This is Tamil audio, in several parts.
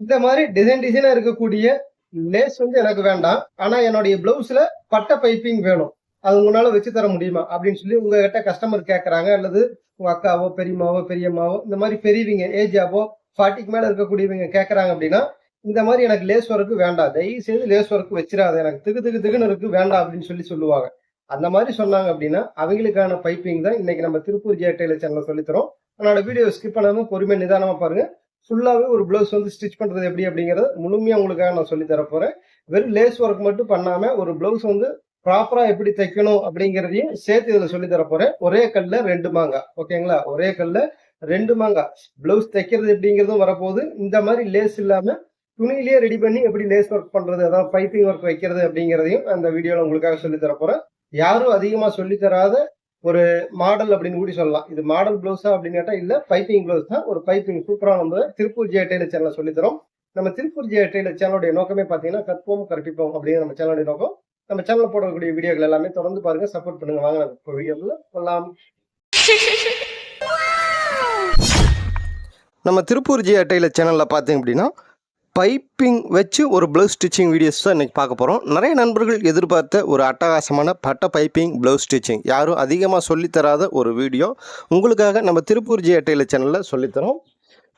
இந்த மாதிரி டிசைன் டிசைனா இருக்கக்கூடிய லேஸ் வந்து எனக்கு வேண்டாம். ஆனா என்னுடைய பிளவுஸ்ல பட்டை பைப்பிங் வேணும். அது உங்களால வச்சு தர முடியுமா? அப்படின்னு சொல்லி உங்ககிட்ட கஸ்டமர் கேட்கறாங்க அல்லது உங்க அக்காவோ பெரியம்மாவோ பெரியம்மாவோ இந்த மாதிரி பெரியவங்க ஏஜாவோ ஃபார்ட்டிக்கு மேல இருக்கக்கூடியவங்க கேட்கறாங்க அப்படின்னா இந்த மாதிரி எனக்கு லேஸ் ஒர்க்கு வேண்டாம். தயவு செய்து லேஸ் ஒர்க் வச்சிடாத எனக்கு திகு திகு திகுன்னு இருக்கு வேண்டாம் அப்படின்னு சொல்லி சொல்லுவாங்க. அந்த மாதிரி சொன்னாங்க அப்படின்னா அவங்களுக்கான பைப்பிங் தான் இன்னைக்கு நம்ம திருப்பூர் ஜே டெய்லர் சேனல் சொல்லித்தரோம். அதனோட வீடியோ ஸ்கிப் பண்ணாம பொறுமையா நிதானமா பாருங்க. ஃபுல்லாகவே ஒரு ப்ளவுஸ் வந்து ஸ்டிச் பண்ணுறது எப்படி அப்படிங்கிறத முழுமையாக உங்களுக்காக நான் சொல்லி தர போகிறேன் வெறும் லேஸ் ஒர்க் மட்டும் பண்ணாமல் ஒரு ப்ளவுஸ் வந்து ப்ராப்பராக எப்படி தைக்கணும் அப்படிங்கிறதையும் சேர்த்து இதில் சொல்லி தர ஒரே கல்லில் ரெண்டு மாங்காய் ஓகேங்களா? ஒரே கல்லில் ரெண்டு மாங்காய் ப்ளவுஸ் தைக்கிறது எப்படிங்கிறதும் வரப்போகுது. இந்த மாதிரி லேஸ் இல்லாமல் துணியிலேயே ரெடி பண்ணி எப்படி லேஸ் ஒர்க் பண்ணுறது அதாவது பைப்பிங் ஒர்க் வைக்கிறது அப்படிங்கிறதையும் அந்த வீடியோவில் உங்களுக்காக சொல்லி தர யாரும் அதிகமாக சொல்லித்தராத ஒரு மாடல் அப்படின்னு கூட சொல்லலாம். இது மாடல் பிளவுஸா அப்படின்னு கேட்டா இல்ல பைப்பிங் பிளவுஸ் தான். ஒரு பைப்பிங் சூப்பரா நம்ம திருப்பூர் ஜே டெய்லர் சேனல் சொல்லி தரோம். நம்ம திருப்பூர் ஜே டெய்லர் சேனலுடைய நோக்கமே பாத்தீங்கன்னா கற்போம் கற்பிப்போம் அப்படிங்கிற நம்ம சேனலுடைய நோக்கம். நம்ம சேனல்ல போடக்கூடிய வீடியோக்கள் எல்லாமே தொடர்ந்து பாருங்க சப்போர்ட் பண்ணுங்க. வாங்க நம்ம வீடியோக்குள்ள போகலாம் நம்ம திருப்பூர் ஜி அட்டையில் சேனலில் பார்த்தீங்க அப்படின்னா பைப்பிங் வச்சு ஒரு ப்ளவுஸ் ஸ்டிச்சிங் வீடியோஸ் தான் இன்றைக்கி பார்க்க போகிறோம் நிறைய நண்பர்கள் எதிர்பார்த்த ஒரு அட்டகாசமான பட்ட பைப்பிங் ப்ளவுஸ் ஸ்டிச்சிங். யாரும் அதிகமாக சொல்லித்தராத ஒரு வீடியோ. உங்களுக்காக நம்ம திருப்பூர் ஜி அட்டையில் சேனலில் சொல்லித்தரோம்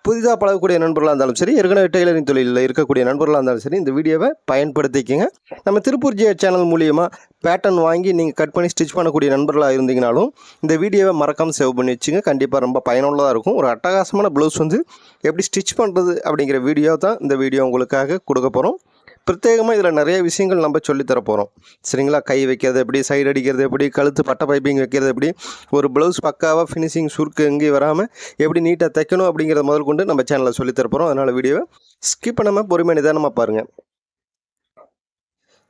புதிதாக பழகக்கூடிய நண்பர்களாக இருந்தாலும் சரி ஏற்கனவே டெய்லரிங் தொழிலில் இருக்கக்கூடிய நண்பர்களாக இருந்தாலும் சரி இந்த வீடியோவை பயன்படுத்திக்கங்க. நம்ம திருப்பூர் ஜே சேனல் மூலியமாக பேட்டர்ன் வாங்கி நீங்கள் கட் பண்ணி ஸ்டிச் பண்ணக்கூடிய நண்பர்களாக இருந்தீங்கனாலும் இந்த வீடியோவை மறக்காமல் சேவ் பண்ணி வச்சுங்க. கண்டிப்பாக ரொம்ப பயனுள்ளதாக இருக்கும். ஒரு அட்டகாசமான ப்ளவுஸ் வந்து எப்படி ஸ்டிச் பண்ணுறது அப்படிங்கிற வீடியோ தான் இந்த வீடியோ உங்களுக்காக கொடுக்க போகிறோம் பிரத்யேகமாக இதில் நிறைய விஷயங்கள் நம்ம சொல்லித்தர போகிறோம் சரிங்களா? கை வைக்கிறது எப்படி சைடு அடிக்கிறது எப்படி கழுத்து பட்டை பைப்பிங் வைக்கிறது எப்படி ஒரு ப்ளவுஸ் பக்காவாக ஃபினிஷிங் சுருக்கு எங்கேயும் வராமல் எப்படி நீட்டாக தைக்கணும் அப்படிங்கிறத முதல் கொண்டு நம்ம சேனலில் சொல்லித்தர போகிறோம் அதனால் வீடியோவை ஸ்கிப் பண்ணாமல் பொறுமை நிதானமாக பாருங்கள்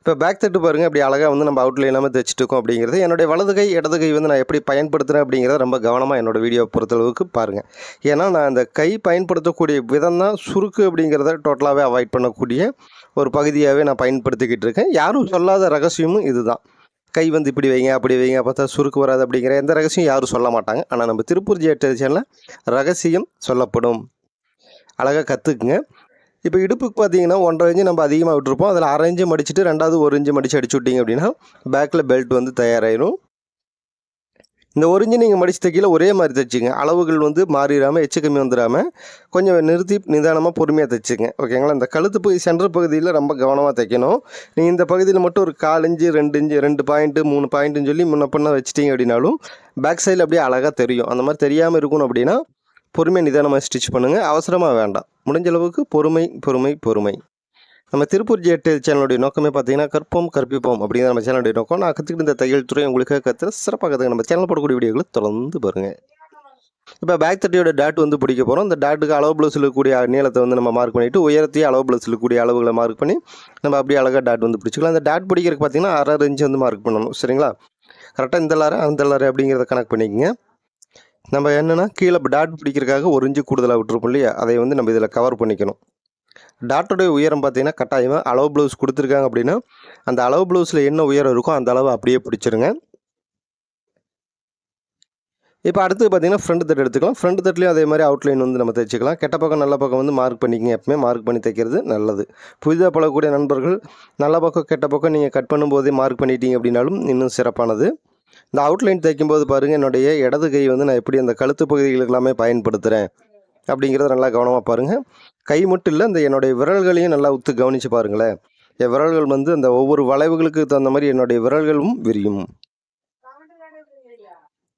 இப்போ பேக் தட்டு பாருங்கள் அப்படி அழகாக வந்து நம்ம அவுட்லைன் இல்லாமல் தச்சுட்டுருக்கோம் அப்படிங்கிறது. என்னுடைய வலது கை இடது கை வந்து நான் எப்படி பயன்படுத்துகிறேன் அப்படிங்கிறத ரொம்ப கவனமாக என்னோடய வீடியோ பொறுத்தளவுக்கு பாருங்கள் ஏன்னா நான் அந்த கை பயன்படுத்தக்கூடிய விதம் தான் சுருக்கு அப்படிங்கிறத டோட்டலாகவே அவாய்ட் பண்ணக்கூடிய ஒரு பகுதியாகவே நான் பயன்படுத்திக்கிட்டு இருக்கேன். யாரும் சொல்லாத ரகசியமும் இதுதான். கை வந்து இப்படி வைங்க அப்படி வைங்க பார்த்தா சுருக்கு வராது அப்படிங்கிற எந்த ரகசியம் யாரும் சொல்ல மாட்டாங்க. ஆனால் நம்ம திருப்பூர் ஜியா சேனலில் ரகசியம் சொல்லப்படும். அழகாக கற்றுக்குங்க இப்போ இடுப்புக்கு பார்த்தீங்கன்னா ஒன்றரை இன்ச்சு நம்ம அதிகமாக விட்டுருப்போம். அதில் அரை இன்ச்சு மடிச்சுட்டு ரெண்டாவது ஒரு இன்ச்சு மடிச்சு அடிச்சு விட்டீங்க அப்படின்னா பேக்கில் பெல்ட் வந்து தயாராகிடும் இந்த ஒரு இன்ச்சு நீங்கள் மடிச்சு தைக்கல ஒரே மாதிரி தைச்சிங்க அளவுகள் வந்து மாறிடாமல் எச்சு கம்மி வந்துடாமல் கொஞ்சம் நிறுத்தி நிதானமாக பொறுமையாக தைச்சிங்க ஓகேங்களா இந்த கழுத்து பகுதி சென்டர் பகுதியில் ரொம்ப கவனமாக தைக்கணும். நீங்கள் இந்த பகுதியில் மட்டும் ஒரு கால் இஞ்சு ரெண்டு இன்ச்சு ரெண்டு பாயிண்ட்டு மூணு பாயிண்ட்டுன்னு சொல்லி முன்ன பண்ண வச்சிட்டிங்க அப்படின்னாலும் பேக் சைடில் அப்படியே அழகாக தெரியும். அந்த மாதிரி தெரியாமல் இருக்கணும் அப்படின்னா பொறுமையாக நிதானமாக ஸ்டிச் பண்ணுங்கள் அவசரமாக வேண்டாம். முடிஞ்ச அளவுக்கு பொறுமை பொறுமை பொறுமை. நம்ம திருப்பூர் ஜெட்டு சேனலுடைய நோக்கமே பார்த்தீங்கன்னா கற்போம் கற்பிப்போம் அப்படிங்கிற நம்ம சேனலுடைய நோக்கம். நான் கற்றுக்கிட்டு இந்த தையல் துறை உங்களுக்காக கற்றுற சிறப்பாக கற்றுக்க நம்ம சேனல் போடக்கூடிய வீடியோகளை தொடர்ந்து பாருங்கள் இப்போ பேக் தட்டியோட டாட் வந்து பிடிக்க போகிறோம் இந்த டாட்டுக்கு அளவு ப்ளவுஸில் இருக்கக்கூடிய நீளத்தை வந்து நம்ம மார்க் பண்ணிவிட்டு உயரத்தையும் அளவு ப்ளவுஸில் இருக்கக்கூடிய அளவுகளை மார்க் பண்ணி நம்ம அப்படியே அழகாக டாட் வந்து பிடிச்சிக்கலாம். அந்த டாட் பிடிக்கிறதுக்கு பார்த்தீங்கன்னா அரை இன்ச்சு வந்து மார்க் பண்ணணும். சரிங்களா? கரெக்டாக இந்த லாரை அந்த லாரை அப்படிங்கிறத கணக்கு பண்ணிக்கங்க. நம்ம என்னென்னா கீழே டாட் பிடிக்கிறதுக்காக ஒரு இன்ச்சு கூடுதலாக விட்டுருப்போம் இல்லையா? அதை வந்து நம்ம இதில் கவர் பண்ணிக்கணும். டாட்டோடைய உயரம் பார்த்தீங்கன்னா கட்டாயமாக அளவு ப்ளவுஸ் கொடுத்துருக்காங்க அப்படின்னா அந்த அளவு ப்ளவுஸில் என்ன உயரம் இருக்கோ அந்த அளவு அப்படியே பிடிச்சிருங்க. இப்போ அடுத்து பார்த்தீங்கன்னா ஃப்ரண்ட் தட் எடுத்துக்கலாம். ஃப்ரண்ட் தட்லேயும் அதே மாதிரி அவுட்லைன் வந்து நம்ம தைச்சிக்கலாம். கெட்ட பக்கம் நல்ல பக்கம் வந்து மார்க் பண்ணிக்கங்க. எப்பவுமே மார்க் பண்ணி தைக்கிறது நல்லது. புதிதாக பழகக்கூடிய நண்பர்கள் நல்ல பக்கம் கெட்ட பக்கம் நீங்கள் கட் பண்ணும்போதே மார்க் பண்ணிட்டீங்க அப்படின்னாலும் இன்னும் சிறப்பானது. இந்த அவுட்லைன் தைக்கும்போது பாருங்கள் என்னுடைய இடது கை வந்து நான் எப்படி அந்த கழுத்து பகுதிகளுக்கு எல்லாமே பயன்படுத்துகிறேன் அப்படிங்கிறத நல்லா கவனமாக பாருங்கள் கை மட்டும் இல்லை இந்த என்னுடைய விரல்களையும் நல்லா உத்து கவனித்து பாருங்களேன். என் விரல்கள் வந்து அந்த ஒவ்வொரு வளைவுகளுக்கு தகுந்த மாதிரி என்னுடைய விரல்களும் விரியும்.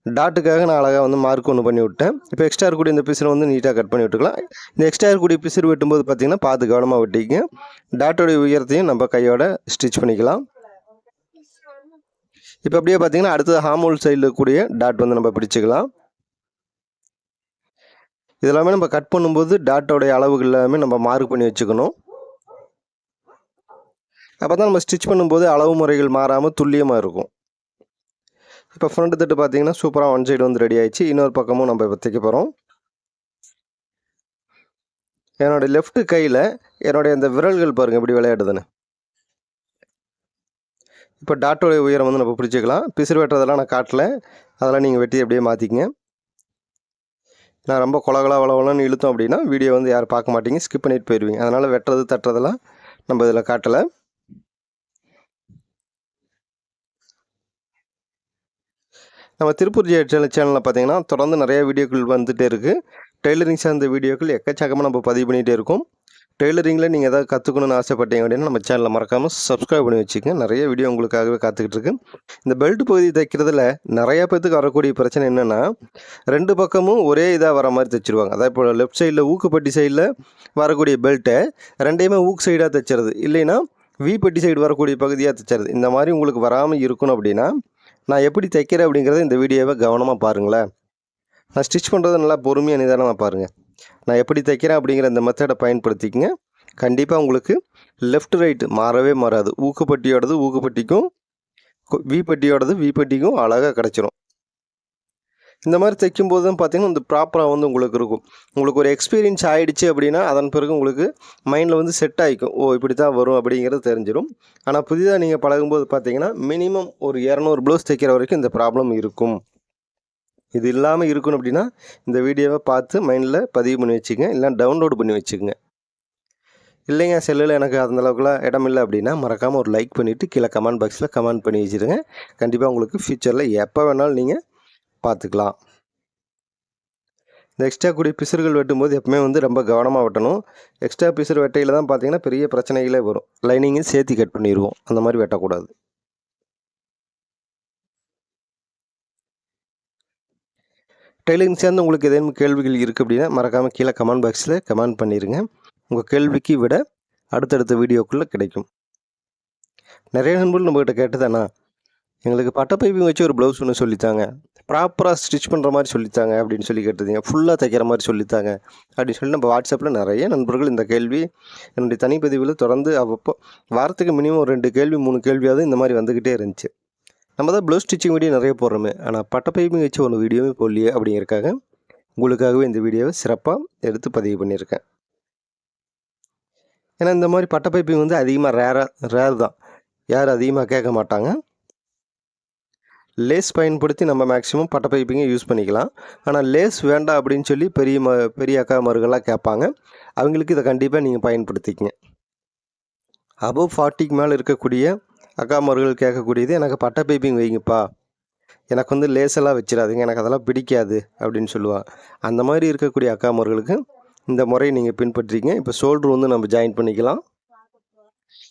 டாட்டுக்காக நான் அழகாக வந்து மார்க் ஒன்று பண்ணி விட்டேன். இப்போ எக்ஸ்ட்ரா இருக்கக்கூடிய இந்த பிசிறு வந்து நீட்டாக கட் பண்ணி விட்டுக்கலாம். இந்த எக்ஸ்ட்ரா இருக்கக்கூடிய பிசிறு வெட்டும்போது பார்த்தீங்கன்னா பார்த்து கவனமாக வெட்டிங்க டாட்டோடைய உயரத்தையும் நம்ம கையோட ஸ்டிச் பண்ணிக்கலாம். இப்போ அப்படியே பார்த்தீங்கன்னா அடுத்தது ஹார்மோல் சைடில் இருக்கக்கூடிய டாட் வந்து நம்ம பிடிச்சிக்கலாம். இதெல்லாமே நம்ம கட் பண்ணும்போது டாட்டோடைய அளவுகள் எல்லாமே நம்ம மார்க் பண்ணி வச்சுக்கணும். அப்போ தான் நம்ம ஸ்டிச் பண்ணும்போது அளவு முறைகள் மாறாமல் துல்லியமாக இருக்கும். இப்போ ஃப்ரண்ட் தட்டு பார்த்தீங்கன்னா சூப்பராக ஒன் சைடு வந்து ரெடி ஆயிடுச்சு. இன்னொரு பக்கமும் நம்ம இப்போ தைக்க போகிறோம் என்னோடய லெஃப்ட் கையில் என்னுடைய அந்த விரல்கள் பாருங்கள் இப்படி விளையாடுதுன்னு. இப்போ டாட்டோடைய உயரம் வந்து நம்ம பிடிச்சிக்கலாம். பிசிறு வெட்டுறதெல்லாம் நான் காட்டல. அதெல்லாம் நீங்கள் வெட்டி அப்படியே மாற்றிக்கங்க நான் ரொம்ப கொலகலா வளவலன்னு இழுத்தோம் அப்படின்னா வீடியோ வந்து யாரும் பார்க்க மாட்டீங்க. ஸ்கிப் பண்ணிட்டு போயிடுவீங்க அதனால் வெட்டுறது தட்டுறதெல்லாம் நம்ம இதில் காட்டலை. நம்ம திருப்பூர் ஜெய சேனலில் பார்த்தீங்கன்னா தொடர்ந்து நிறைய வீடியோக்கள் வந்துகிட்டே இருக்குது டெய்லரிங் சார்ந்த வீடியோக்கள் எக்கச்சக்கமாக நம்ம பதிவு பண்ணிகிட்டே இருக்கோம். டெய்லரிங்கில் நீங்கள் எதாவது கற்றுக்கணும்னு ஆசைப்பட்டீங்க அப்படின்னா நம்ம சேனலில் மறக்காமல் சப்ஸ்கிரைப் பண்ணி வச்சுக்கோங்க. நிறைய வீடியோ உங்களுக்காகவே காத்துக்கிட்டு இருக்கு. இந்த பெல்ட் பகுதி தைக்கிறதுல நிறையா பேத்துக்கு வரக்கூடிய பிரச்சனை என்னென்னா ரெண்டு பக்கமும் ஒரே இதாக வர மாதிரி தைச்சிருவாங்க. அதாவது இப்போ லெஃப்ட் சைடில் ஊக்குப்பட்டி சைடில் வரக்கூடிய பெல்ட்டை ரெண்டையுமே ஊக்கு சைடாக தைச்சிருது இல்லைன்னா வீப்பட்டி சைடு வரக்கூடிய பகுதியாக தைச்சிருது இந்த மாதிரி உங்களுக்கு வராமல் இருக்கணும் அப்படின்னா நான் எப்படி தைக்கிறேன் அப்படிங்கிறத இந்த வீடியோவை கவனமாக பாருங்களேன். நான் ஸ்டிச் பண்ணுறது நல்லா பொறுமையாக நிதானமாக பாருங்கள் நான் எப்படி தைக்கிறேன் அப்படிங்கிற இந்த மெத்தடை பயன்படுத்திக்கங்க. கண்டிப்பாக உங்களுக்கு லெஃப்ட் ரைட்டு மாறவே மாறாது. ஊக்குப்பட்டியோடது ஊக்குப்பட்டிக்கும் கு- வி அழகாக கிடச்சிரும். இந்த மாதிரி தைக்கும்போது தான் பார்த்திங்கன்னா இந்த ப்ராப்பராக வந்து உங்களுக்கு இருக்கும். உங்களுக்கு ஒரு எக்ஸ்பீரியன்ஸ் ஆகிடுச்சு அப்படின்னா அதன் பிறகு உங்களுக்கு மைண்டில் வந்து செட் ஆகிக்கும் ஓ இப்படி தான் வரும் அப்படிங்கிறது தெரிஞ்சிடும் ஆனால் புதிதாக நீங்கள் பழகும்போது பார்த்திங்கன்னா மினிமம் ஒரு இரநூறு ப்ளவுஸ் தைக்கிற வரைக்கும் இந்த ப்ராப்ளம் இருக்கும். இது இல்லாமல் இருக்கணும் அப்படின்னா இந்த வீடியோவை பார்த்து மைண்டில் பதிவு பண்ணி வச்சுக்கங்க இல்லை டவுன்லோடு பண்ணி வச்சுக்கோங்க. இல்லைங்க செல்லில் எனக்கு அந்த அளவுக்குலாம் இடம் இல்லை அப்படின்னா மறக்காமல் ஒரு லைக் பண்ணிவிட்டு கீழே கமெண்ட் பாக்ஸில் கமெண்ட் பண்ணி வச்சுருங்க. கண்டிப்பாக உங்களுக்கு ஃப்யூச்சரில் எப்போ வேணாலும் நீங்கள் பார்த்துக்கலாம். இந்த எக்ஸ்ட்ரா கூடிய பிசுறுகள் வெட்டும்போது எப்பவுமே வந்து ரொம்ப கவனமாக வெட்டணும். எக்ஸ்ட்ரா பிசுறு வெட்டையில் தான் பார்த்தீங்கன்னா பெரிய பிரச்சனைகளே வரும். லைனிங்கும் சேர்த்து கட் பண்ணிடுவோம் அந்த மாதிரி வெட்டக்கூடாது. டெய்லரிங் சேர்ந்து உங்களுக்கு ஏதேனும் கேள்விகள் இருக்குது அப்படின்னா மறக்காமல் கீழே கமெண்ட் பாக்ஸில் கமெண்ட் பண்ணிடுங்க உங்கள் கேள்விக்கு விட அடுத்தடுத்த வீடியோக்குள்ளே கிடைக்கும். நிறைய நண்பர்கள் நம்மகிட்ட கேட்டுதானா எங்களுக்கு பட்டை பைப்பிங் வச்சு ஒரு ப்ளவுஸ் ஒன்று சொல்லித்தாங்க. ப்ராப்பராக ஸ்டிச் பண்ணுற மாதிரி சொல்லித்தாங்க அப்படின்னு சொல்லி கேட்டிருந்தீங்க. ஃபுல்லாக தைக்கிற மாதிரி சொல்லித்தாங்க அப்படின்னு சொல்லி நம்ம வாட்ஸ்அப்பில் நிறைய நண்பர்கள் இந்த கேள்வி என்னுடைய தனிப்பதிவில் தொடர்ந்து அவ்வப்போ வாரத்துக்கு மினிமம் ஒரு ரெண்டு கேள்வி மூணு கேள்வியாவது இந்த மாதிரி வந்துக்கிட்டே இருந்துச்சு. நம்ம தான் ப்ளவுஸ் ஸ்டிச்சிங் வீடியோ நிறைய போடுறோமே. ஆனால் பட்டை பைப்பிங் வச்சு ஒன்று வீடியோவே போடலையே அப்படிங்கிறக்காக உங்களுக்காகவே இந்த வீடியோவை சிறப்பாக எடுத்து பதிவு பண்ணியிருக்கேன். ஏன்னா இந்த மாதிரி பட்டை பைப்பிங் வந்து அதிகமாக ரேராக ரேர் தான். யாரும் அதிகமாக கேட்க மாட்டாங்க. லேஸ் பயன்படுத்தி நம்ம மேக்ஸிமம் பட்டை பைப்பிங்கை யூஸ் பண்ணிக்கலாம். ஆனால் லேஸ் வேண்டாம் அப்படின்னு சொல்லி பெரிய ம பெரிய அக்கா மருகெல்லாம் கேட்பாங்க. அவங்களுக்கு இதை கண்டிப்பாக நீங்கள் பயன்படுத்திக்கங்க. அபவ் ஃபார்ட்டிக்கு மேலே இருக்கக்கூடிய அக்காமார்கள் கேட்கக்கூடியது எனக்கு பட்டை பைப்பிங் வைங்கப்பா. எனக்கு வந்து லேஸெல்லாம் வச்சிடாதுங்க. எனக்கு அதெல்லாம் பிடிக்காது. அப்படின்னு சொல்லுவாள் அந்த மாதிரி இருக்கக்கூடிய அக்காமார்களுக்கு இந்த முறையை நீங்கள் பின்பற்றிங்க இப்போ ஷோல்டர் வந்து நம்ம ஜாயின் பண்ணிக்கலாம்.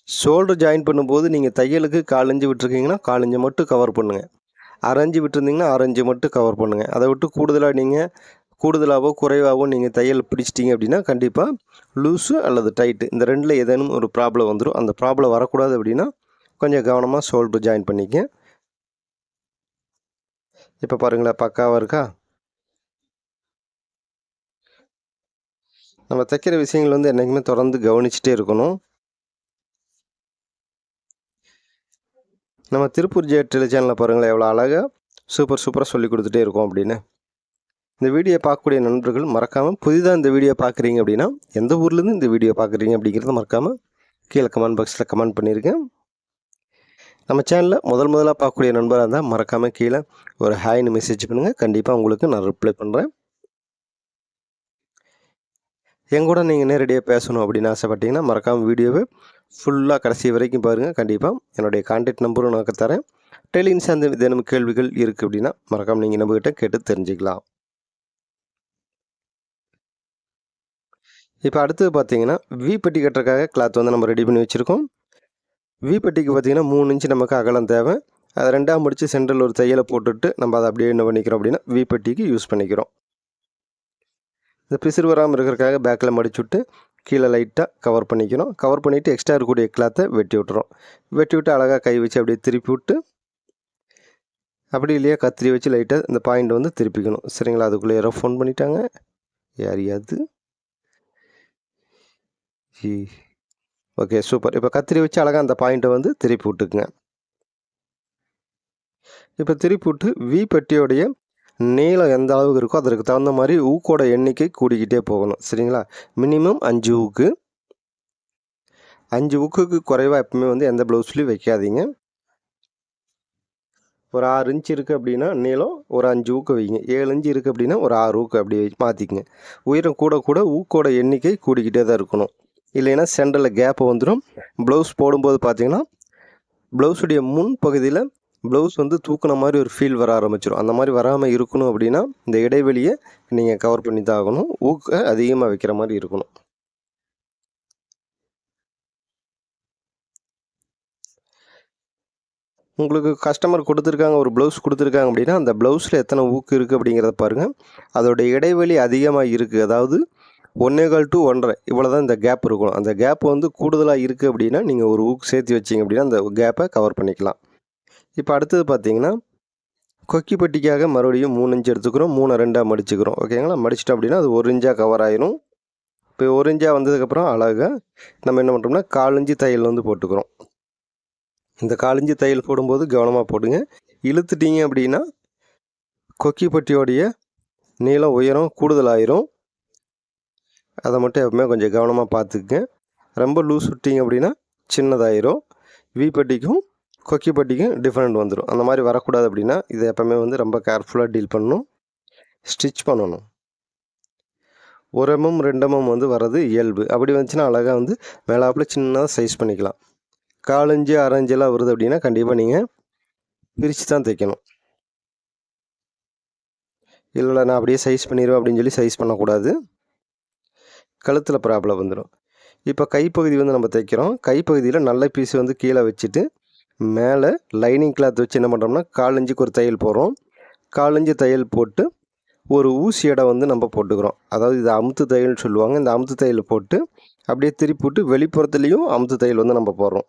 ஷோல்டர் ஜாயின் பண்ணும்போது நீங்கள் தையலுக்கு காலஞ்சு விட்டுருக்கீங்கன்னா காலஞ்சு மட்டும் கவர் பண்ணுங்கள் அரைஞ்சு விட்டுருந்தீங்கன்னா அரைஞ்சு மட்டும் கவர் பண்ணுங்கள் அதை விட்டு கூடுதலாக நீங்கள் கூடுதலாகவோ குறைவாகவோ நீங்கள் தையல் பிடிச்சிட்டிங்க அப்படின்னா கண்டிப்பாக லூஸு அல்லது டைட்டு இந்த ரெண்டில் ஏதேனும் ஒரு ப்ராப்ளம் வந்துடும் அந்த ப்ராப்ளம் வரக்கூடாது அப்படின்னா கொஞ்சம் கவனமாக ஷோல்டர் ஜாயின் பண்ணிக்க. இப்போ பாருங்களேன் பக்காவாக இருக்கா? நம்ம தைக்கிற விஷயங்கள் வந்து என்றைக்குமே தொடர்ந்து கவனிச்சுட்டே இருக்கணும். நம்ம திருப்பூர் ஜே டெலி சேனலில் பாருங்களேன் எவ்வளோ அழகாக சூப்பர் சூப்பராக சொல்லி கொடுத்துட்டே இருக்கோம் அப்படின்னு. இந்த வீடியோ பார்க்கக்கூடிய நண்பர்கள் மறக்காமல் புதிதாக இந்த வீடியோ பார்க்குறீங்க அப்படின்னா எந்த ஊர்லேருந்து இந்த வீடியோ பார்க்குறீங்க அப்படிங்கிறத மறக்காமல் கீழே கமெண்ட் பாக்ஸில் கமெண்ட் பண்ணியிருக்கேன் நம்ம சேனலில் முதல் முதலாக பார்க்கக்கூடிய நண்பராக இருந்தால் மறக்காமல் கீழே ஒரு ஹாய்னு மெசேஜ் பண்ணுங்கள் கண்டிப்பாக உங்களுக்கு நான் ரிப்ளை பண்ணுறேன் என் கூட நீங்கள் நேரடியாக பேசணும் அப்படின்னு ஆசைப்பட்டீங்கன்னா மறக்காமல் வீடியோவை ஃபுல்லாக கடைசி வரைக்கும் பாருங்கள் கண்டிப்பாக என்னுடைய கான்டாக்ட் நம்பரும் நான் தரேன். டெலின் சார்ந்த தினமும் கேள்விகள் இருக்குது அப்படின்னா மறக்காமல் நீங்கள் நம்மக்கிட்ட கேட்டு தெரிஞ்சுக்கலாம். இப்போ அடுத்தது பார்த்தீங்கன்னா வீ பெட்டி கட்டுறதுக்காக கிளாத் வந்து நம்ம ரெடி பண்ணி வச்சுருக்கோம். வி பட்டிக்கு பார்த்தீங்கன்னா மூணு இன்ச்சு நமக்கு அகலம் தேவை. அதை ரெண்டாக முடித்து சென்ட்ரல் ஒரு தையலை போட்டுட்டு நம்ம அதை அப்படியே என்ன பண்ணிக்கிறோம் அப்படின்னா வி யூஸ் பண்ணிக்கிறோம். இந்த பிசிறு வராமல் இருக்கிறக்காக பேக்கில் மடிச்சு விட்டு கீழே லைட்டாக கவர் பண்ணிக்கிறோம். கவர் பண்ணிவிட்டு எக்ஸ்ட்ரா இருக்கக்கூடிய கிளாத்தை வெட்டி விட்டுறோம். வெட்டி விட்டு அழகாக கை வச்சு அப்படியே திருப்பி விட்டு அப்படி இல்லையா கத்திரி வச்சு லைட்டாக இந்த பாயிண்ட் வந்து திருப்பிக்கணும். சரிங்களா? அதுக்குள்ளே யாரோ ஃபோன் பண்ணிட்டாங்க. யாரையாது ஓகே சூப்பர் இப்போ கத்திரி வச்சு அழகாக அந்த பாயிண்ட்டை வந்து திருப்பி விட்டுக்குங்க. இப்போ திருப்பி விட்டு வி பெட்டியோடைய நீளம் எந்த அளவுக்கு இருக்கோ அதற்கு தகுந்த மாதிரி ஊக்கோட எண்ணிக்கை கூடிக்கிட்டே போகணும். சரிங்களா? மினிமம் அஞ்சு ஊக்கு அஞ்சு ஊக்குக்கு குறைவாக எப்பவுமே வந்து எந்த ப்ளவுஸ்லையும் வைக்காதீங்க. ஒரு ஆறு இன்ச் இருக்குது அப்படின்னா நீளம் ஒரு அஞ்சு ஊக்கு வைங்க. ஏழு இன்ச்சு இருக்குது அப்படின்னா ஒரு ஆறு ஊக்கு அப்படி மாற்றிக்குங்க உயரம் கூட கூட ஊக்கோட எண்ணிக்கை கூடிக்கிட்டே தான் இருக்கணும். இல்லைன்னா சென்டரில் கேப்பு வந்துடும் ப்ளவுஸ் போடும்போது பார்த்தீங்கன்னா ப்ளவுஸுடைய முன் பகுதியில் ப்ளவுஸ் வந்து தூக்குன மாதிரி ஒரு ஃபீல் வர ஆரம்பிச்சிடும் அந்த மாதிரி வராமல் இருக்கணும் அப்படின்னா இந்த இடைவெளியை நீங்கள் கவர் பண்ணி தான் ஆகணும். ஊக்க அதிகமாக வைக்கிற மாதிரி இருக்கணும். உங்களுக்கு கஸ்டமர் கொடுத்துருக்காங்க ஒரு ப்ளவுஸ் கொடுத்துருக்காங்க அப்படின்னா அந்த ப்ளவுஸில் எத்தனை ஊக்கு இருக்குது அப்படிங்கிறத பாருங்கள் அதோடைய இடைவெளி அதிகமாக இருக்குது அதாவது ஒன்றேகால் டு ஒன்றரை. இவ்வளோ தான் இந்த கேப் இருக்கும் அந்த கேப் வந்து கூடுதலாக இருக்குது அப்படின்னா நீங்கள் ஒரு ஊக்கு சேர்த்து வச்சிங்க அப்படின்னா அந்த கேப்பை கவர் பண்ணிக்கலாம். இப்போ அடுத்தது பார்த்தீங்கன்னா கொக்கிப்பட்டிக்காக மறுபடியும் மூணு இன்ச்சு எடுத்துக்கிறோம். மூணு ரெண்டாக மடிச்சுக்கிறோம். ஓகேங்களா மடிச்சிட்டோம் அப்படின்னா அது ஒரு இன்ச்சாக கவர் ஆயிரும். இப்போ ஒரு இன்ச்சாக வந்ததுக்கப்புறம் அழகாக நம்ம என்ன பண்ணுறோம்னா காலஞ்சி தையல் வந்து போட்டுக்கிறோம். இந்த காலஞ்சி தையல் போடும்போது கவனமாக போடுங்க. இழுத்துட்டீங்க அப்படின்னா கொக்கி பெட்டியோடைய நீளம் உயரம் கூடுதலாயிரும். அதை மட்டும் எப்பவுமே கொஞ்சம் கவனமாக பார்த்துக்குங்க. ரொம்ப லூஸ் விட்டிங்க அப்படின்னா சின்னதாயிரும். வி பட்டிக்கும் கொக்கி பட்டிக்கும் டிஃப்ரெண்ட் வந்துடும் அந்த மாதிரி வரக்கூடாது அப்படின்னா இதை எப்பவுமே வந்து ரொம்ப கேர்ஃபுல்லாக டீல் பண்ணணும். ஸ்டிச் பண்ணணும். ஒரு எம்எம் ரெண்டு எம்எம் வந்து வர்றது இயல்பு. அப்படி வந்துச்சுன்னா அழகாக வந்து மேலாப்பில் சின்னதாக சைஸ் பண்ணிக்கலாம். காலஞ்சு அரைஞ்செல்லாம் வருது அப்படின்னா கண்டிப்பாக நீங்கள் பிரித்து தான் தைக்கணும். இல்லை நான் அப்படியே சைஸ் பண்ணிடுவேன் அப்படின்னு சொல்லி சைஸ் பண்ணக்கூடாது. கழுத்தில் ப்ராப்ளம் வந்துடும் இப்போ கைப்பகுதி வந்து நம்ம தைக்கிறோம் கைப்பகுதியில் நல்ல பீஸ் வந்து கீழே வச்சுட்டு மேலே லைனிங் கிளாத் வச்சு என்ன பண்ணுறோம்னா காலஞ்சுக்கு ஒரு தையல் போடுறோம். காலஞ்சு தையல் போட்டு ஒரு ஊசி இடம் வந்து நம்ம போட்டுக்கிறோம். அதாவது இது அமுத்து தையல்னு சொல்லுவாங்க. இந்த அமுத்து தையல் போட்டு அப்படியே திருப்பி விட்டு வெளிப்புறத்துலேயும் அமுத்து தையல் வந்து நம்ம போடுறோம்.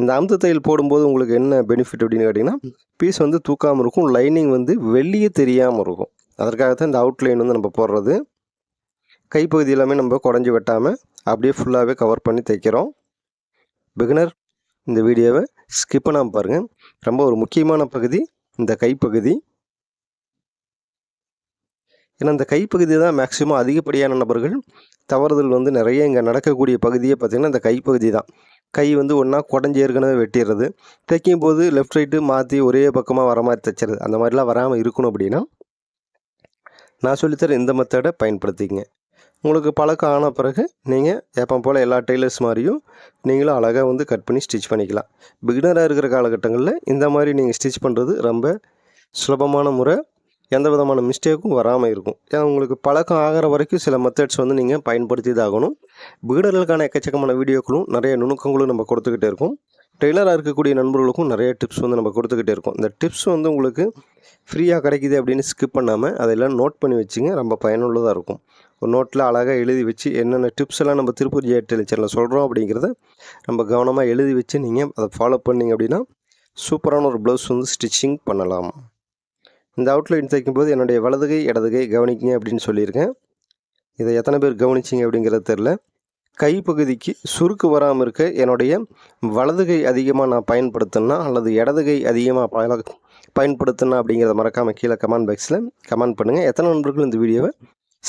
இந்த அமுத்து தையல் போடும்போது உங்களுக்கு என்ன பெனிஃபிட் அப்படின்னு கேட்டிங்கன்னா பீஸ் வந்து தூக்காமல் இருக்கும். லைனிங் வந்து வெளியே தெரியாமல் இருக்கும். அதற்காகத்தான் இந்த அவுட்லைன் வந்து நம்ம போடுறது. கைப்பகுதி எல்லாமே நம்ம குடஞ்சி வெட்டாமல் அப்படியே ஃபுல்லாகவே கவர் பண்ணி தைக்கிறோம் பிகினர் இந்த வீடியோவை ஸ்கிப் பண்ணாமல் பாருங்கள் ரொம்ப ஒரு முக்கியமான பகுதி இந்த கைப்பகுதி. ஏன்னா இந்த கைப்பகுதி தான் மேக்ஸிமம் அதிகப்படியான நபர்கள் தவறுதல் வந்து நிறைய இங்கே நடக்கக்கூடிய பகுதியே பார்த்திங்கன்னா இந்த கைப்பகுதி தான். கை வந்து ஒன்றா குடஞ்சி ஏற்கனவே வெட்டிடுறது. தைக்கும் போது லெஃப்ட் ரைட்டு மாற்றி ஒரே பக்கமாக வர மாதிரி தைச்சிருது அந்த மாதிரிலாம் வராமல் இருக்கணும் அப்படின்னா நான் சொல்லித்தர இந்த மெத்தடை பயன்படுத்திக்கங்க. உங்களுக்கு பழக்கம் ஆன பிறகு நீங்கள் எப்போ போல் எல்லா டெய்லர்ஸ் மாதிரியும் நீங்களும் அழகாக வந்து கட் பண்ணி ஸ்டிச் பண்ணிக்கலாம். பிகினராக இருக்கிற காலகட்டங்களில் இந்த மாதிரி நீங்கள் ஸ்டிச் பண்ணுறது ரொம்ப சுலபமான முறை. எந்த விதமான மிஸ்டேக்கும் வராமல் இருக்கும். ஏன்னா உங்களுக்கு பழக்கம் ஆகிற வரைக்கும் சில மெத்தட்ஸ் வந்து நீங்கள் பயன்படுத்தி தான் ஆகணும் பிகினர்களுக்கான எக்கச்சக்கமான வீடியோக்களும் நிறைய நுணுக்கங்களும் நம்ம கொடுத்துக்கிட்டே இருக்கோம். டெய்லராக இருக்கக்கூடிய நண்பர்களுக்கும் நிறைய டிப்ஸ் வந்து நம்ம கொடுத்துக்கிட்டே இருக்கோம். இந்த டிப்ஸ் வந்து உங்களுக்கு ஃப்ரீயாக கிடைக்குது அப்படின்னு ஸ்கிப் பண்ணாமல் அதெல்லாம் நோட் பண்ணி வச்சுங்க. ரொம்ப பயனுள்ளதாக இருக்கும். ஒரு நோட்டில் அழகாக எழுதி வச்சு என்னென்ன டிப்ஸ் எல்லாம் நம்ம திருப்பூர் ஜே டெலிச்சரில் சொல்கிறோம் அப்படிங்கிறத நம்ம கவனமாக எழுதி வச்சு நீங்கள் அதை ஃபாலோ பண்ணிங்க அப்படின்னா சூப்பரான ஒரு ப்ளவுஸ் வந்து ஸ்டிச்சிங் பண்ணலாம். இந்த அவுட்லைன் தைக்கும்போது என்னுடைய வலதுகை இடதுகை கவனிக்கிங்க அப்படின்னு சொல்லியிருக்கேன். இதை எத்தனை பேர் கவனிச்சிங்க அப்படிங்கிறது தெரில கைப்பகுதிக்கு சுருக்கு வராமல் இருக்க என்னுடைய வலதுகை அதிகமாக நான் பயன்படுத்தினா அல்லது இடதுகை அதிகமாக பல பயன்படுத்தினா அப்படிங்கிறத மறக்காமல் கீழே கமெண்ட் பாக்ஸில் கமெண்ட் பண்ணுங்கள் எத்தனை நண்பர்கள் இந்த வீடியோவை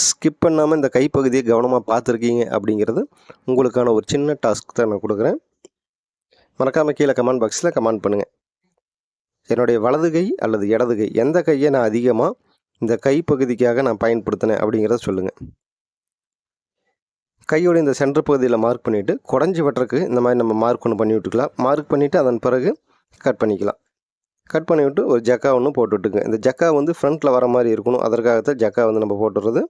ஸ்கிப் பண்ணாமல் இந்த கைப்பகுதியை கவனமாக பார்த்துருக்கீங்க அப்படிங்கிறது உங்களுக்கான ஒரு சின்ன டாஸ்க் தான் நான் கொடுக்குறேன். மறக்காமல் கீழே கமெண்ட் பாக்ஸில் கமெண்ட் பண்ணுங்கள் என்னுடைய வலது கை அல்லது இடது கை எந்த கையை நான் அதிகமாக இந்த கைப்பகுதிக்காக நான் பயன்படுத்தினேன் அப்படிங்கிறத சொல்லுங்கள் கையோட இந்த சென்டர் பகுதியில் மார்க் பண்ணிவிட்டு குடஞ்சி வெட்டுறக்கு இந்த மாதிரி நம்ம மார்க் ஒன்று பண்ணி விட்டுக்கலாம். மார்க் பண்ணிவிட்டு அதன் பிறகு கட் பண்ணிக்கலாம். கட் பண்ணி விட்டு ஒரு ஜக்கா ஒன்று போட்டு விட்டுங்க இந்த ஜக்கா வந்து ஃப்ரண்ட்டில் வர மாதிரி இருக்கணும். அதற்காகத்தான் ஜக்கா வந்து நம்ம போட்டுடுறது.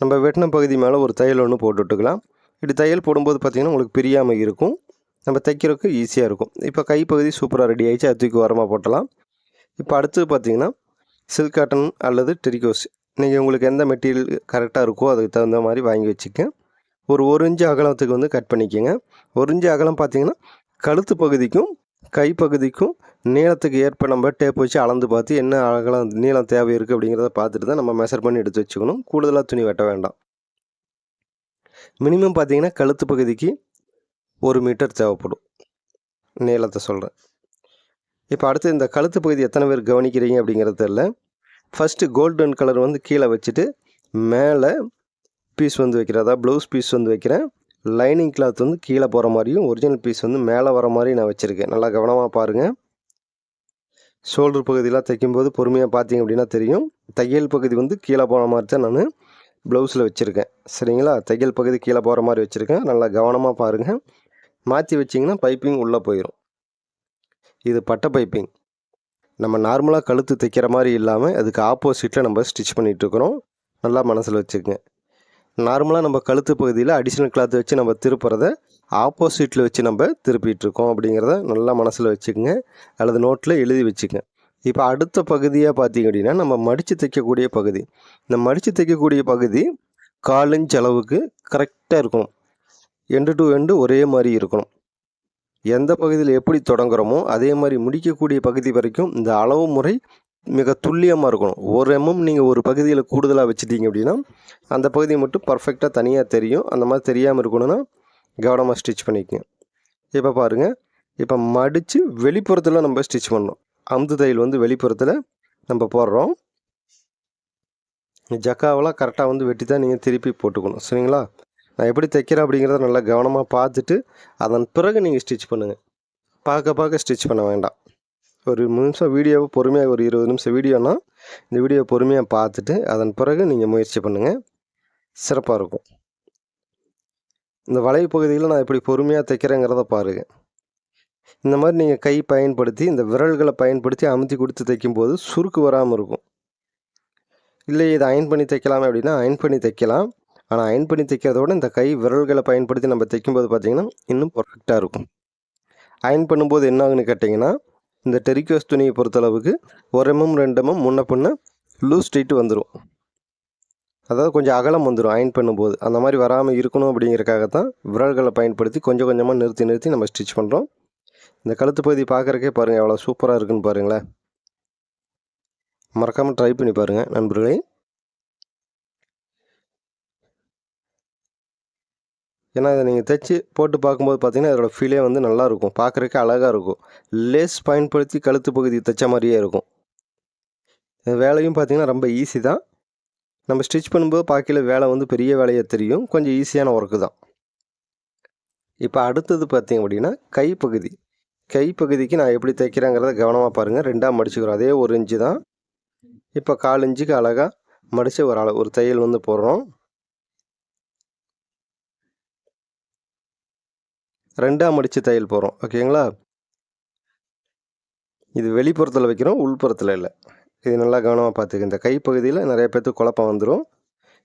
நம்ம வெட்டின பகுதி மேலே ஒரு தையல் ஒன்று போட்டுட்டுக்கலாம். இப்படி தையல் போடும்போது பார்த்திங்கன்னா உங்களுக்கு பிரியாமல் இருக்கும். நம்ம தைக்கிறதுக்கு ஈஸியாக இருக்கும். இப்போ கைப்பகுதி சூப்பராக ரெடி ஆகிடுச்சு அது தூக்கி உரமாக போட்டலாம். இப்போ அடுத்தது பார்த்திங்கன்னா சில்க் காட்டன் அல்லது டெரிகோஸ் நீங்கள் உங்களுக்கு எந்த மெட்டீரியல் கரெக்டாக இருக்கோ அதுக்கு தகுந்த மாதிரி வாங்கி வச்சுக்க. ஒரு ஒரு இன்ச்சு அகலத்துக்கு வந்து கட் பண்ணிக்கோங்க. ஒரு இன்ச்சு அகலம் பார்த்தீங்கன்னா கழுத்து பகுதிக்கும் கைப்பகுதிக்கும் நீளத்துக்கு ஏற்ப நம்ம டேப் வச்சு அளந்து பார்த்து என்ன அகலம் நீளம் தேவை இருக்குது அப்படிங்கிறத பார்த்துட்டு தான் நம்ம மெஷர் பண்ணி எடுத்து வச்சுக்கணும். கூடுதலாக துணி வெட்ட வேண்டாம். மினிமம் பார்த்தீங்கன்னா கழுத்து பகுதிக்கு ஒரு மீட்டர் தேவைப்படும். நீளத்தை சொல்கிறேன் இப்போ அடுத்து இந்த கழுத்து பகுதி எத்தனை பேர் கவனிக்கிறீங்க அப்படிங்கிறது தெரியல. ஃபஸ்ட்டு கோல்டன் கலர் வந்து கீழே வச்சுட்டு மேலே பீஸ் வந்து வைக்கிறேன். அதாவது ப்ளவுஸ் பீஸ் வந்து வைக்கிறேன். லைனிங் கிளாத் வந்து கீழே போகிற மாதிரியும் ஒரிஜினல் பீஸ் வந்து மேலே வர மாதிரி நான் வச்சுருக்கேன். நல்லா கவனமாக பாருங்கள் ஷோல்டர் பகுதியெலாம் தைக்கும்போது பொறுமையாக பார்த்தீங்க அப்படின்னா தெரியும். தையல் பகுதி வந்து கீழே போன மாதிரி தான் நான் ப்ளவுஸில் வச்சுருக்கேன். சரிங்களா? தையல் பகுதி கீழே போகிற மாதிரி வச்சுருக்கேன். நல்லா கவனமாக பாருங்கள் மாற்றி வச்சிங்கன்னா பைப்பிங் உள்ளே போயிடும் இது பட்டை பைப்பிங் நம்ம நார்மலாக கழுத்து தைக்கிற மாதிரி இல்லாமல் அதுக்கு ஆப்போசிட்டில் நம்ம ஸ்டிச் பண்ணிகிட்ருக்குறோம் நல்லா மனசில் வச்சுக்கோங்க. நார்மலாக நம்ம கழுத்து பகுதியில் அடிஷ்னல் கிளாத் வச்சு நம்ம திருப்புறத ஆப்போசிட்டில் வச்சு நம்ம திருப்பிகிட்ருக்கோம் அப்படிங்கிறத நல்லா மனசில் வச்சுக்கோங்க. அல்லது நோட்டில் எழுதி வச்சுக்கங்க. இப்போ அடுத்த பகுதியாக பார்த்தீங்க அப்படின்னா நம்ம மடித்து தைக்கக்கூடிய பகுதி. இந்த மடித்து தைக்கக்கூடிய பகுதி காலஞ்சு அளவுக்கு கரெக்டாக இருக்கணும். எண்டு டு எண்டு ஒரே மாதிரி இருக்கணும். எந்த பகுதியில் எப்படி தொடங்குறோமோ அதே மாதிரி முடிக்கக்கூடிய பகுதி வரைக்கும் இந்த அளவு முறை மிக துல்லியமாக இருக்கணும். ஒரு எம்எம் நீங்கள் ஒரு பகுதியில் கூடுதலாக வச்சுட்டீங்க அப்படின்னா அந்த பகுதி மட்டும் பர்ஃபெக்டாக தனியாக தெரியும். அந்த மாதிரி தெரியாமல் இருக்கணும்னா கவனமாக ஸ்டிச் பண்ணிக்கங்க. இப்போ பாருங்கள் இப்போ மடித்து வெளிப்புறத்தில் நம்ம ஸ்டிச் பண்ணணும். அமுது தையல் வந்து வெளிப்புறத்தில் நம்ம போடுறோம். ஜக்காவெல்லாம் கரெக்டாக வந்து வெட்டி தான் நீங்கள் திருப்பி போட்டுக்கணும். சரிங்களா? நான் எப்படி தைக்கிறேன் அப்படிங்கிறத நல்லா கவனமாக பார்த்துட்டு அதன் பிறகு நீங்கள் ஸ்டிச் பண்ணுங்கள் பார்க்க பார்க்க ஸ்டிச் பண்ண வேண்டாம். ஒரு நிமிஷம் வீடியோவை பொறுமையாக ஒரு இருபது நிமிஷம் வீடியோனால் இந்த வீடியோவை பொறுமையாக பார்த்துட்டு அதன் பிறகு நீங்கள் முயற்சி பண்ணுங்கள் சிறப்பாக இருக்கும். இந்த வளைவு பகுதியில் நான் எப்படி பொறுமையாக தைக்கிறேங்கிறத பாருங்கள் இந்த மாதிரி நீங்கள் கை பயன்படுத்தி இந்த விரல்களை பயன்படுத்தி அமுத்தி கொடுத்து தைக்கும்போது சுருக்கு வராமல் இருக்கும். இல்லை இதை அயன் பண்ணி தைக்கலாமே அப்படின்னா அயன் பண்ணி தைக்கலாம். ஆனால் அயன் பண்ணி தைக்கிறதோட இந்த கை விரல்களை பயன்படுத்தி நம்ம தைக்கும்போது பார்த்திங்கன்னா இன்னும் பர்ஃபெக்டாக இருக்கும். அயன் பண்ணும்போது என்ன ஆகுன்னு கேட்டிங்கன்னா இந்த டெரிக்கோஸ் துணியை பொறுத்தளவுக்கு ஒரு எம்எம் ரெண்டு எம்எம் முன்ன பின்ன லூஸ் ஸ்ட்ரீட் வந்துடும் அதாவது கொஞ்சம் அகலம் வந்துடும் அயன் பண்ணும்போது. அந்த மாதிரி வராமல் இருக்கணும் அப்படிங்கிறக்காக தான் விரல்களை பயன்படுத்தி கொஞ்சம் கொஞ்சமாக நிறுத்தி நிறுத்தி நம்ம ஸ்டிச் பண்ணுறோம் இந்த கழுத்து பகுதி பார்க்குறக்கே பாருங்கள் எவ்வளோ சூப்பராக இருக்குன்னு பாருங்களேன். மறக்காமல் ட்ரை பண்ணி பாருங்கள் நண்பர்களே. ஏன்னா இதை நீங்கள் தைச்சி போட்டு பார்க்கும்போது பார்த்தீங்கன்னா அதோட ஃபீலே வந்து நல்லாயிருக்கும் பார்க்குறக்கே அழகாக இருக்கும். லேஸ் பயன்படுத்தி கழுத்து பகுதி தைச்ச மாதிரியே இருக்கும். வேலையும் பார்த்தீங்கன்னா ரொம்ப ஈஸி தான். நம்ம ஸ்டிச் பண்ணும்போது பார்க்கல வேலை வந்து பெரிய வேலையாக தெரியும். கொஞ்சம் ஈஸியான ஒர்க்கு தான். இப்போ அடுத்தது பார்த்தீங்க அப்படின்னா கைப்பகுதி. கைப்பகுதிக்கு நான் எப்படி தைக்கிறேங்கிறத கவனமாக பாருங்கள் ரெண்டாக மடிச்சுக்கிறோம். அதே ஒரு இன்ச்சு தான். இப்போ கால் இன்ச்சுக்கு அழகாக மடித்து ஒரு அளவு ஒரு தையல் வந்து போடுறோம். ரெண்டாக மடித்து தையல் போகிறோம் ஓகேங்களா? இது வெளிப்புறத்தில் வைக்கிறோம் உள்புறத்தில் இல்லை. இது நல்லா கவனமாக பார்த்துக்க இந்த கைப்பகுதியில் நிறைய பேர்த்துக்கு குழப்பம் வந்துடும்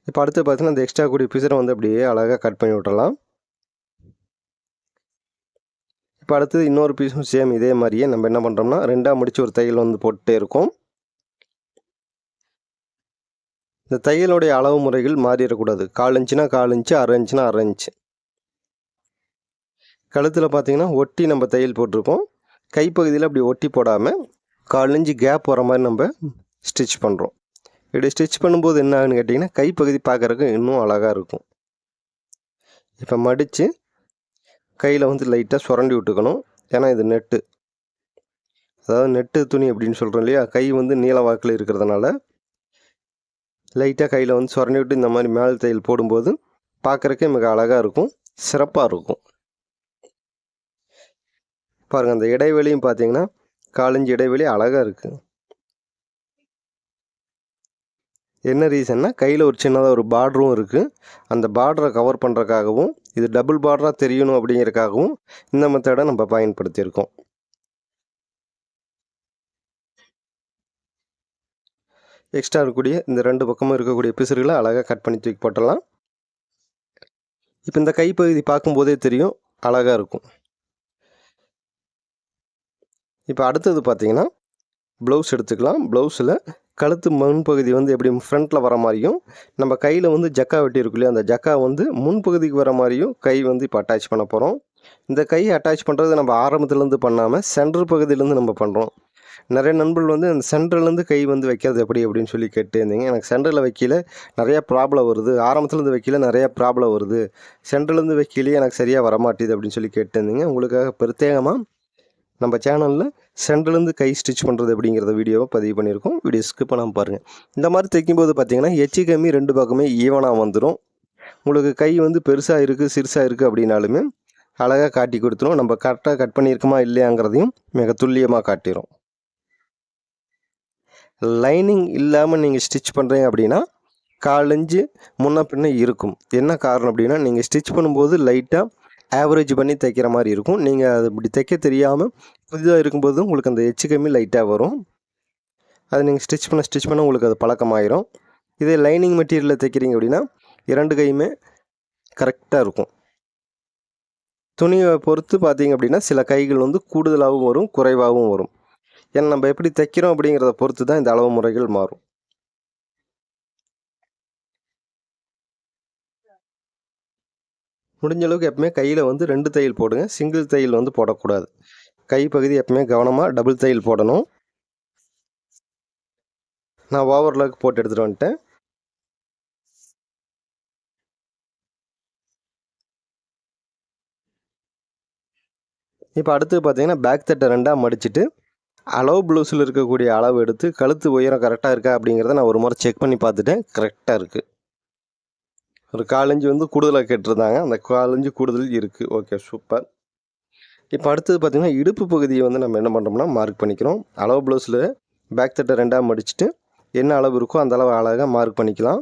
இப்போ அடுத்து பார்த்தீங்கன்னா இந்த எக்ஸ்ட்ரா கூடிய பிசரை வந்து அப்படியே அழகாக கட் பண்ணி விட்டுறலாம். இப்போ அடுத்தது இன்னொரு பீஸும் சேம் இதே மாதிரியே நம்ம என்ன பண்ணுறோம்னா ரெண்டாக முடிச்சு ஒரு தையல் வந்து போட்டுட்டே இருக்கோம். இந்த தையலுடைய அளவு முறைகள் மாறிடக்கூடாது. கால் இன்ச்சுனா கால் இன்ச்சு அரை இன்ச்சுனா அரை இன்ச்சு. கழுத்தில் பார்த்தீங்கன்னா ஒட்டி நம்ம தையல் போட்டிருக்கோம். கைப்பகுதியில் அப்படி ஒட்டி போடாமல் கால் இன்ச்சு கேப் வர மாதிரி நம்ம ஸ்டிச் பண்ணுறோம் இப்படி ஸ்டிச் பண்ணும்போது என்ன ஆகுன்னு கேட்டிங்கன்னா கைப்பகுதி பார்க்குறக்கு இன்னும் அழகாக இருக்கும். இப்போ மடித்து கையில் வந்து லைட்டாக சுரண்டி விட்டுக்கணும். ஏன்னா இது நெட்டு அதாவது நெட்டு துணி அப்படின்னு சொல்கிறோம் இல்லையா? கை வந்து நீல வாக்கில் இருக்கிறதுனால லைட்டாக கையில் வந்து சுரண்டி விட்டு இந்த மாதிரி மேல் தையல் போடும்போது பார்க்குறக்கே மிக அழகாக இருக்கும். சிறப்பாக இருக்கும். பாருங்கள் அந்த இடைவெளியும் பார்த்தீங்கன்னா காலஞ்சு இடைவெளி அழகாக இருக்குது என்ன ரீசன்னா கையில் ஒரு சின்னதாக ஒரு பார்டரும் இருக்குது அந்த பார்டரை கவர் பண்ணுறக்காகவும் இது டபுள் பார்டராக தெரியணும் அப்படிங்கிறக்காகவும் இந்த மெத்தடை நம்ம பயன்படுத்தியிருக்கோம். எக்ஸ்ட்ரா இருக்கக்கூடிய இந்த ரெண்டு பக்கமும் இருக்கக்கூடிய பிசுறுகளை அழகாக கட் பண்ணி தூக்கி போட்டலாம் இப்போ இந்த கைப்பகுதி பார்க்கும்போதே தெரியும் அழகாக இருக்கும். இப்போ அடுத்தது பார்த்தீங்கன்னா ப்ளவுஸ் எடுத்துக்கலாம். ப்ளவுஸில் கழுத்து முன்பகுதி வந்து எப்படி ஃப்ரண்ட்டில் வர மாதிரியும் நம்ம கையில் வந்து ஜக்கா வெட்டி இருக்கு இல்லையா அந்த ஜக்கா வந்து முன்பகுதிக்கு வர மாதிரியும் கை வந்து இப்போ அட்டாச் பண்ண போகிறோம் இந்த கை அட்டாச் பண்ணுறது நம்ம ஆரம்பத்துலேருந்து பண்ணாமல் சென்டர் பகுதியிலேருந்து நம்ம பண்ணுறோம் நிறைய நண்பர்கள் வந்து அந்த சென்டர்லேருந்து கை வந்து வைக்கிறது எப்படி அப்படின்னு சொல்லி கேட்டுருந்தீங்க. எனக்கு சென்டரில் வைக்கல நிறையா ப்ராப்ளம் வருது. ஆரம்பத்துலேருந்து வைக்கல நிறையா ப்ராப்ளம் வருது. சென்டர்லேருந்து வைக்கலையே எனக்கு சரியாக வரமாட்டேது அப்படின்னு சொல்லி கேட்டுருந்தீங்க. உங்களுக்காக பிரத்யேகமாக நம்ம சேனலில் சென்டர்லேருந்து கை ஸ்டிச் பண்ணுறது அப்படிங்கிறத வீடியோவை பதிவு பண்ணியிருக்கோம். வீடியோ ஸ்கிப் பண்ணாமல் பாருங்கள் இந்த மாதிரி தைக்கும்போது பார்த்தீங்கன்னா எச்சி கம்மி ரெண்டு பக்கமே ஈவனாக வந்துடும் உங்களுக்கு கை வந்து பெருசாக இருக்குது சிறுசாக இருக்குது அப்படின்னாலுமே அழகாக காட்டி கொடுத்துரும். நம்ம கரெக்டாக கட் பண்ணியிருக்கோமா இல்லையாங்கிறதையும் மிக துல்லியமாக காட்டிடும் லைனிங் இல்லாமல் நீங்கள் ஸ்டிச் பண்ணுறீங்க அப்படின்னா காலஞ்சு முன்ன பின்ன இருக்கும். என்ன காரணம் அப்படின்னா நீங்கள் ஸ்டிச் பண்ணும்போது லைட்டாக ஆவரேஜ் பண்ணி தைக்கிற மாதிரி இருக்கும். நீங்கள் அது இப்படி தைக்க தெரியாமல் புதிதாக இருக்கும்போது உங்களுக்கு அந்த எச்சு கம்மி லைட்டாக வரும். அதை நீங்கள் ஸ்டிச் பண்ண ஸ்டிச் பண்ண உங்களுக்கு அது பழக்கமாயிரும். இதே லைனிங் மெட்டீரியலில் தைக்கிறீங்க அப்படின்னா இரண்டு கையுமே கரெக்டாக இருக்கும். துணியை பொறுத்து பார்த்தீங்க அப்படின்னா சில கைகள் வந்து கூடுதலாகவும் வரும் குறைவாகவும் வரும். ஏன்னா நம்ம எப்படி தைக்கிறோம் அப்படிங்கிறத பொறுத்து தான் இந்த அளவு முறைகள் மாறும். முடிஞ்ச அளவுக்கு எப்பவுமே கையில் வந்து ரெண்டு தையல் போடுங்க. சிங்கிள் தையல் வந்து போடக்கூடாது. கை பகுதி எப்பவுமே கவனமாக டபுள் தையல் போடணும். நான் ஓவர்லாக் போட்டு எடுத்துகிட்டு வந்துட்டேன். இப்போ அடுத்து பார்த்தீங்கன்னா பேக் தட்டை ரெண்டாக மடிச்சுட்டு அளவு ப்ளவுஸில் இருக்கக்கூடிய அளவு எடுத்து கழுத்து உயரம் கரெக்டாக இருக்கா அப்படிங்கிறத நான் ஒரு முறை செக் பண்ணி பார்த்துட்டேன். கரெக்டாக இருக்குது ஒரு காலஞ்சு வந்து கூடுதலாக கேட்டிருந்தாங்க. அந்த காலஞ்சு கூடுதல் இருக்குது ஓகே சூப்பர் இப்போ அடுத்தது பார்த்திங்கன்னா இடுப்பு பகுதியை வந்து நம்ம என்ன பண்ணுறோம்னா மார்க் பண்ணிக்கிறோம். அளவு ப்ளவுஸில் பேக் தட்டை ரெண்டாக மடிச்சுட்டு என்ன அளவு இருக்கோ அந்த அளவு அழகாக மார்க் பண்ணிக்கலாம்.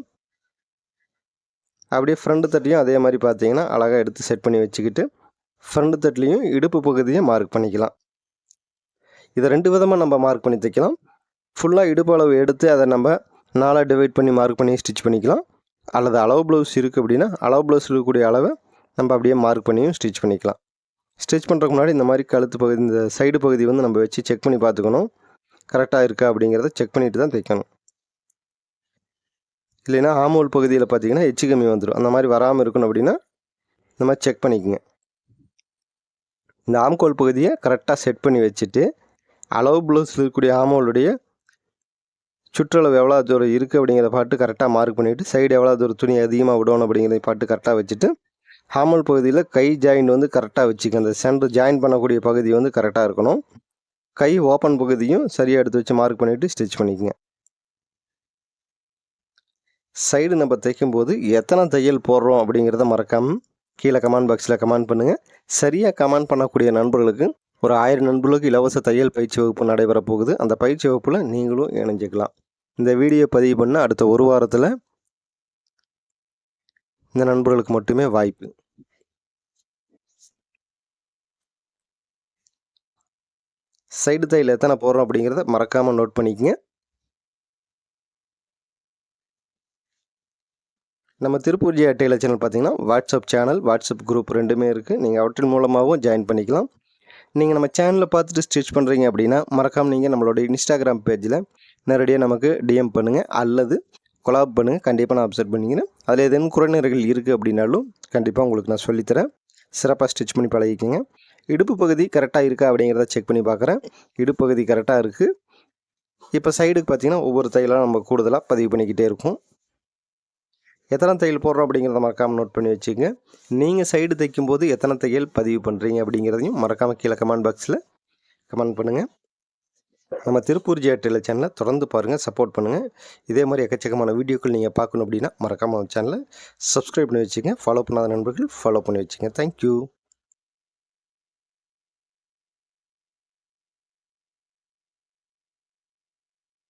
அப்படியே ஃப்ரண்ட் தட்டையும் அதே மாதிரி பார்த்தீங்கன்னா அழகாக எடுத்து செட் பண்ணி வச்சுக்கிட்டு ஃப்ரண்ட் தட்லேயும் இடுப்பு பகுதியை மார்க் பண்ணிக்கலாம். இதை ரெண்டு விதமாக நம்ம மார்க் பண்ணி தைக்கலாம். ஃபுல்லாக இடுப்பு அளவு எடுத்து அதை நம்ம நாலாக டிவைட் பண்ணி மார்க் பண்ணி ஸ்டிச் பண்ணிக்கலாம். அல்லது அளவு ப்ளவுஸ் இருக்குது அப்படின்னா அளவு ப்ளவுஸ் இருக்கக்கூடிய அளவை நம்ம அப்படியே மார்க் பண்ணியும் ஸ்டிச் பண்ணிக்கலாம். ஸ்டிச் பண்ணுறதுக்கு முன்னாடி இந்த மாதிரி கழுத்து பகுதி இந்த சைடு பகுதி வந்து நம்ம வச்சு செக் பண்ணி பார்த்துக்கணும். கரெக்டாக இருக்கா அப்படிங்கிறத செக் பண்ணிட்டு தான் தைக்கணும். இல்லைன்னா ஆமோல் பகுதியில் பார்த்தீங்கன்னா எச்சு கம்மி வந்துடும் அந்த மாதிரி வராமல் இருக்கணும் அப்படின்னா இந்த மாதிரி செக் பண்ணிக்கோங்க. இந்த ஆம்கோல் பகுதியை கரெக்டாக செட் பண்ணி வச்சுட்டு அளவு ப்ளவுஸில் இருக்கக்கூடிய ஆமோலுடைய சுற்றளவு எவ்வளோ தூரம் இருக்குது அப்படிங்கிறத பாட்டு கரெக்டாக மார்க் பண்ணிவிட்டு சைடு எவ்வளோ தூரம் துணி அதிகமாக விடணும் அப்படிங்கிறத பாட்டு கரெக்டாக வச்சுட்டு ஹாமல் பகுதியில் கை ஜாயிண்ட் வந்து கரெக்டாக வச்சுக்க அந்த சென்டர் ஜாயின் பண்ணக்கூடிய பகுதி வந்து கரெக்டாக இருக்கணும். கை ஓப்பன் பகுதியும் சரியாக எடுத்து வச்சு மார்க் பண்ணிவிட்டு ஸ்டிச் பண்ணிக்கோங்க. சைடு நம்ம தைக்கும்போது எத்தனை தையல் போடுறோம் அப்படிங்கிறத மறக்காமல் கீழே கமெண்ட் பாக்ஸில் கமெண்ட் பண்ணுங்கள் சரியாக கமெண்ட் பண்ணக்கூடிய நண்பர்களுக்கு ஒரு ஆயிரம் நண்பர்களுக்கு இலவச தையல் பயிற்சி வகுப்பு நடைபெற போகுது. அந்த பயிற்சி வகுப்பில் நீங்களும் இணைஞ்சிக்கலாம். இந்த வீடியோ பதிவு பண்ண அடுத்த ஒரு வாரத்தில் இந்த நண்பர்களுக்கு மட்டுமே வாய்ப்பு. சைடு தையில் எத்தனை போடுறோம் அப்படிங்கிறத மறக்காமல் நோட் பண்ணிக்கங்க. நம்ம திருப்பூர் ஜி டெய்லர் சேனல் பார்த்தீங்கன்னா வாட்ஸ்அப் சேனல் வாட்ஸ்அப் குரூப் ரெண்டுமே இருக்குது நீங்கள் அவற்றின் மூலமாகவும் ஜாயின் பண்ணிக்கலாம். நீங்கள் நம்ம சேனலில் பார்த்துட்டு ஸ்டிச் பண்ணுறீங்க அப்படின்னா மறக்காமல் நீங்கள் நம்மளோட இன்ஸ்டாகிராம் பேஜில் நேரடியாக நமக்கு டிஎம் பண்ணுங்கள் அல்லது கொலாப் பண்ணுங்கள் கண்டிப்பாக நான் அப்சர்வ் பண்ணிக்கிறேன். அதில் ஏதேனும் குறைநிறைகள் இருக்குது அப்படின்னாலும் கண்டிப்பாக உங்களுக்கு நான் சொல்லித்தரேன். சிறப்பாக ஸ்டிச் பண்ணி பழகிக்கோங்க. இடுப்பு பகுதி கரெக்டாக இருக்கா அப்படிங்கிறத செக் பண்ணி பார்க்குறேன். இடுப்பு பகுதி கரெக்டாக இருக்குது இப்போ சைடுக்கு பார்த்தீங்கன்னா ஒவ்வொரு தையலாக நம்ம கூடுதலாக பதிவு பண்ணிக்கிட்டே இருக்கும். எத்தனை தையல் போடுறோம் அப்படிங்கிறத மறக்காமல் நோட் பண்ணி வச்சுக்கோங்க. நீங்கள் சைடு தைக்கும்போது எத்தனை தையல் பதிவு பண்ணுறீங்க அப்படிங்கிறதையும் மறக்காமல் கீழே கமெண்ட் பாக்ஸில் கமெண்ட் பண்ணுங்கள் நம்ம திருப்பூர் ஜேட்டில் சேனலை தொடர்ந்து பாருங்கள் சப்போர்ட் பண்ணுங்கள் இதே மாதிரி எக்கச்சக்கமான வீடியோக்கள் நீங்கள் பார்க்கணும் அப்படின்னா மறக்காமல் சேனலை சப்ஸ்கிரைப் பண்ணி வச்சுங்க ஃபாலோ பண்ணாத நண்பர்கள் ஃபாலோ பண்ணி வச்சுங்க தேங்க்யூ